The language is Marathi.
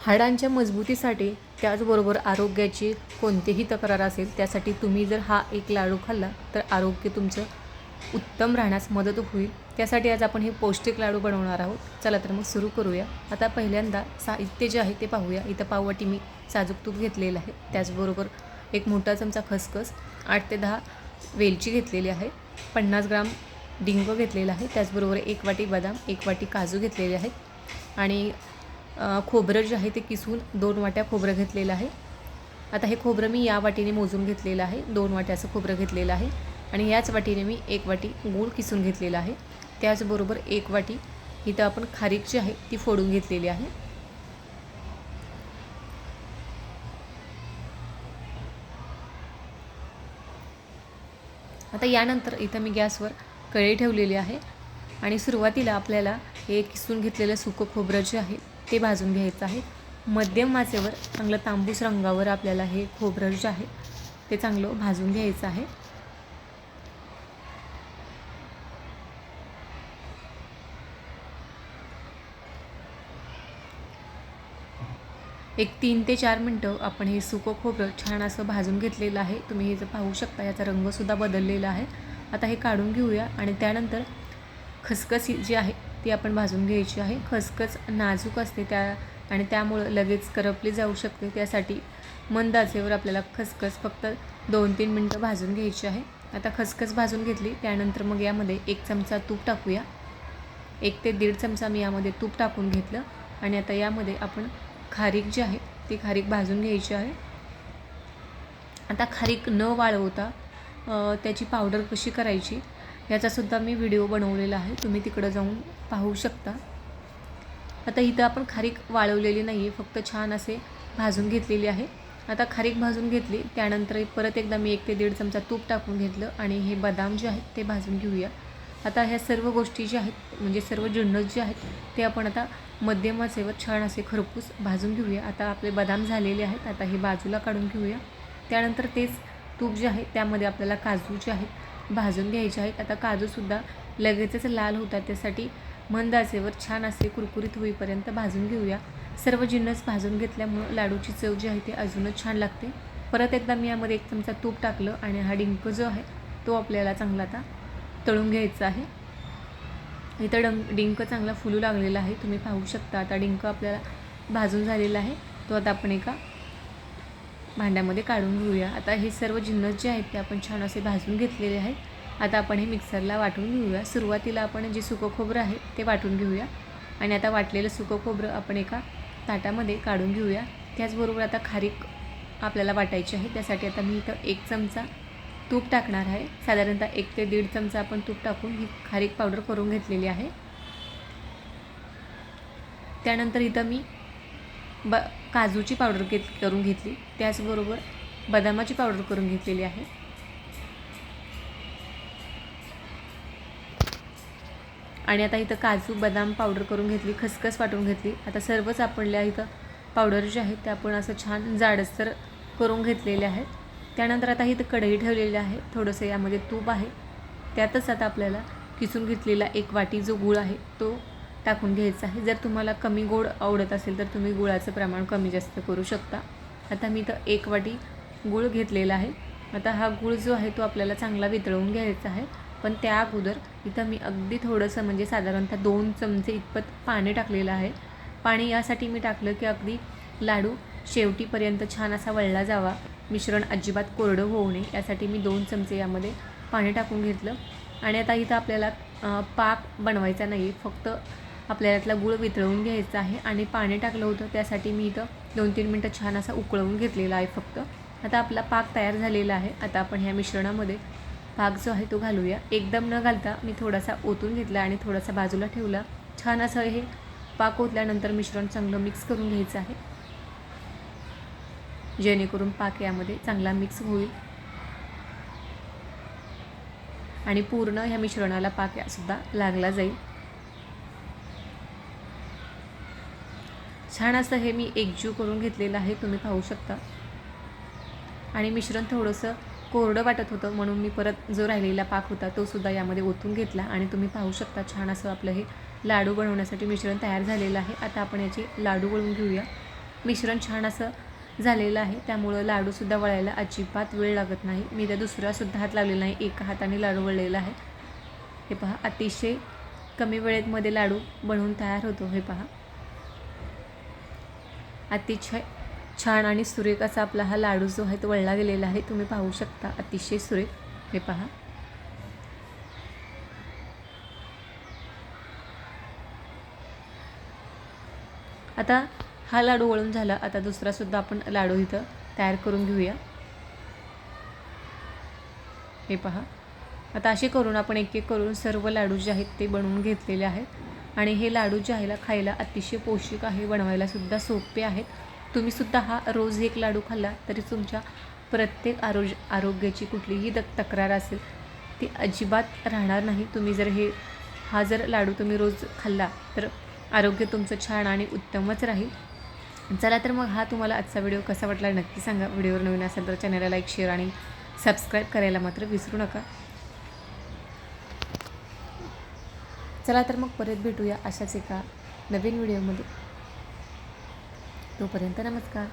हाडांच्या मजबूतीसाठी त्याचबरोबर आरोग्याची कोणतीही तक्रार असेल त्यासाठी तुम्ही जर हा एक लाडू खाल्ला तर आरोग्य तुमचं उत्तम राहण्यास मदत होईल. त्यासाठी आज आपण हे पौष्टिक लाडू बनवणार आहोत. चला तर मग सुरू करूया. आता पहिल्यांदा साहित्य जे आहे ते पाहूया. इथं पाववाटी मी साजूक तूप घेतलेलं आहे. त्याचबरोबर एक मोठा चमचा खसखस आठ ते दहा वेलची घेतलेली आहे. पन्नास ग्राम डिंग घेतलेला आहे. त्याचबरोबर एक वाटी बदाम एक वाटी काजू घेतलेले आहेत. आणि खोबरं जे आहे ते किसून दोन वाट्या खोबरं घेतलेलं आहे. आता हे खोबरं मी या वाटीने मोजून घेतलेलं आहे. दोन वाट्याचं खोबरं घेतलेलं आहे. आणि याच वाटीने मी एक वाटी गूळ किसून घेतलेला आहे. त्याचबरोबर एक वाटी इथं आपण खारीक जी आहे ती फोडून घेतलेली आहे. आता यानंतर इथं मी गॅसवर कळी ठेवलेली आहे. आणि सुरुवातीला आपल्याला हे किसून घेतलेलं सुकं खोबरं जे आहे ते भाजून घ्यायचं आहे. मध्यम वाचेवर चांगलं तांबूस रंगावर आपल्याला हे खोबरं जे आहे ते चांगलं भाजून घ्यायचं आहे. एक तीन ते चार मिनटं आपण हे सुकं खोबरं छान असं भाजून घेतलेलं आहे. तुम्ही हे जर पाहू शकता याचा रंगसुद्धा बदललेला आहे. आता हे काढून घेऊया आणि त्यानंतर खसखस जी आहे ती आपण भाजून घ्यायची आहे. खसखस नाजूक असते त्या आणि त्यामुळं लगेच करपली जाऊ शकते. त्यासाठी मंद आचेवर आपल्याला खसखस फक्त दोन तीन मिनटं भाजून घ्यायची आहे. आता खसखस भाजून घेतली त्यानंतर मग यामध्ये एक चमचा तूप टाकूया. एक ते दीड चमचा मी यामध्ये तूप टाकून घेतलं आणि आता यामध्ये आपण खारीक जी आहे ती खारीक भाजून घ्यायची आहे. आता खारीक न वाळवता त्याची पावडर कशी करायची? याचासुद्धा मी व्हिडिओ बनवलेला आहे. तुम्ही तिकडं जाऊन पाहू शकता. आता इथं आपण खारीक वाळवलेली नाही आहे फक्त छान असे भाजून घेतलेली आहे. आता खारीक भाजून घेतली त्यानंतर परत एकदा मी एक ते दीड चमचा तूप टाकून घेतलं आणि हे बदाम जे आहेत ते भाजून घेऊया. आता ह्या सर्व गोष्टी ज्या आहेत म्हणजे सर्व जिन्नस जे आहेत ते आपण आता मध्यम आचेवर छान असे खरपूस भाजून घेऊया. आता आपले बदाम झालेले आहेत आता हे बाजूला काढून घेऊया. त्यानंतर तेच तूप जे आहे त्यामध्ये आपल्याला काजू जे आहेत भाजून घ्यायचे आहेत. आता काजूसुद्धा लगेचच लाल होतात त्यासाठी. मंद आचेवर छान असे कुरकुरीत होईपर्यंत भाजून घेऊया. सर्व जिन्नस भाजून घेतल्यामुळं लाडूची चव जी आहे ती अजूनच छान लागते. परत एकदा मी यामध्ये एक चमचा तूप टाकलं आणि हा डिंक जो आहे तो आपल्याला चांगला आता तळून घ्यायचा आहे. इथं डं डिंक चांगला फुलू लागलेला आहे. तुम्ही पाहू शकता आता डिंक आपल्याला भाजून झालेला आहे. तो आता आपण एका भांड्यामध्ये काढून घेऊया. आता हे सर्व जिन्नस जे आहेत ते आपण छान असे भाजून घेतलेले आहेत. आता आपण हे मिक्सरला वाटून घेऊया. सुरुवातीला आपण जे सुकं खोबरं आहे ते वाटून घेऊया. आणि आता वाटलेलं सुकं खोबरं आपण एका ताटामध्ये काढून घेऊया. त्याचबरोबर आता खारीक आपल्याला वाटायची आहे. त्यासाठी आता मी इथं एक चमचा तूप टाकणार आहे. साधारणतः एक ते दीड चमचा आपण तूप टाकून ही खारीक पावडर करून घेतलेली आहे. त्यानंतर इथं मी ब काजूची पावडर घेत करून घेतली. त्याचबरोबर बदामाची पावडर करून घेतलेली आहे. आणि आता इथं काजू बदाम पावडर करून घेतली खसखस वाटून घेतली. आता सर्वच आपणल्या इथं पावडर जे आहेत ते आपण असं छान जाडसर करून घेतलेले आहेत. त्यानंतर आता इथं कढई ठेवलेली आहे. थोडंसं यामध्ये तूप आहे. त्यातच आता आपल्याला किसून घेतलेला एक वाटी जो गूळ आहे तो टाकून घ्यायचं आहे. जर तुम्हाला कमी गोड आवडत असेल तर तुम्ही गुळाचं प्रमाण कमी जास्त करू शकता. आता मी इथं एक वाटी गूळ घेतलेला आहे. आता हा गूळ जो आहे तो आपल्याला चांगला वितळवून घ्यायचा आहे. पण त्या अगोदर इथं मी अगदी थोडंसं म्हणजे साधारणतः दोन चमचे इतपत पाणी टाकलेलं आहे. पाणी यासाठी मी टाकलं की अगदी लाडू शेवटीपर्यंत छान असा वळला जावा. मिश्रण अजिबात कोरडं होऊ नये. यासाठी मी दोन चमचे यामध्ये पाणी टाकून घेतलं. आणि आता इथं आपल्याला पाक बनवायचा नाही फक्त आपल्याला त्याला गूळ वितळवून घ्यायचा आहे आणि पाणी टाकलं होतं त्यासाठी मी इथं दोन तीन मिनटं छान असा उकळवून घेतलेला आहे फक्त. आता आपला पाक तयार झालेला आहे. आता आपण ह्या मिश्रणामध्ये पाक जो आहे तो घालूया. एकदम न घालता मी थोडासा ओतून घेतला आणि थोडासा बाजूला ठेवला. छान असं हे पाक ओतल्यानंतर मिश्रण चांगलं मिक्स करून घ्यायचं आहे. जेणेकरून पाक यामध्ये चांगला मिक्स होईल. आणि पूर्ण ह्या मिश्रणाला पाक यासुद्धा लागला जाईल. छान असं हे मी एकजीव करून घेतलेलं आहे तुम्ही पाहू शकता. आणि मिश्रण थोडंसं कोरडं वाटत होतं म्हणून मी परत जो राहिलेला पाक होता तो सुद्धा यामध्ये ओतून घेतला. आणि तुम्ही पाहू शकता छान असं आपलं हे लाडू बनवण्यासाठी मिश्रण तयार झालेलं आहे. आता आपण याचे लाडू वळून घेऊया. मिश्रण छान असं झालेलं आहे त्यामुळं लाडूसुद्धा वळायला अजिबात वेळ लागत नाही. मी त्या दुसरासुद्धा हात लावलेला नाही एका हाताने लाडू वळलेला आहे. हे पहा अतिशय कमी वेळेतमध्ये लाडू बनवून तयार होतो हे पहा. अतिशय छान आणि सुरेख असा आपला हा लाडू जो आहे तो वळला गेलेला आहे. तुम्ही पाहू शकता अतिशय सुरेख. हे पहा. आता हा लाडू वळून झाला. आता दुसरासुद्धा आपण लाडू इथं तयार करून घेऊया. हे पहा. आता असे करून आपण एक एक करून सर्व लाडू जे आहेत ते बनवून घेतलेले आहेत. आणि हे लाडू जे आहे खायला अतिशय पौष्टिक आहे बनवायलासुद्धा सोपे आहेत. तुम्हीसुद्धा हा रोज एक लाडू खाल्ला तरी तुमच्या प्रत्येक आरोग्य आरोग्याची कुठलीही द तक्रार असेल ती अजिबात राहणार नाही. तुम्ही जर हे हा जर लाडू तुम्ही रोज खाल्ला तर आरोग्य तुमचं छान आणि उत्तमच राहील. चला तर मग हा तुम्हाला आजचा व्हिडिओ कसा वाटला नक्की सांगा. व्हिडिओवर नवीन असेल तर चॅनलला लाईक शेअर आणि सबस्क्राईब करायला मात्र विसरू नका. चला तर मग परत भेटूया अशाच एका नवीन व्हिडिओमध्ये. तोपर्यंत नमस्कार.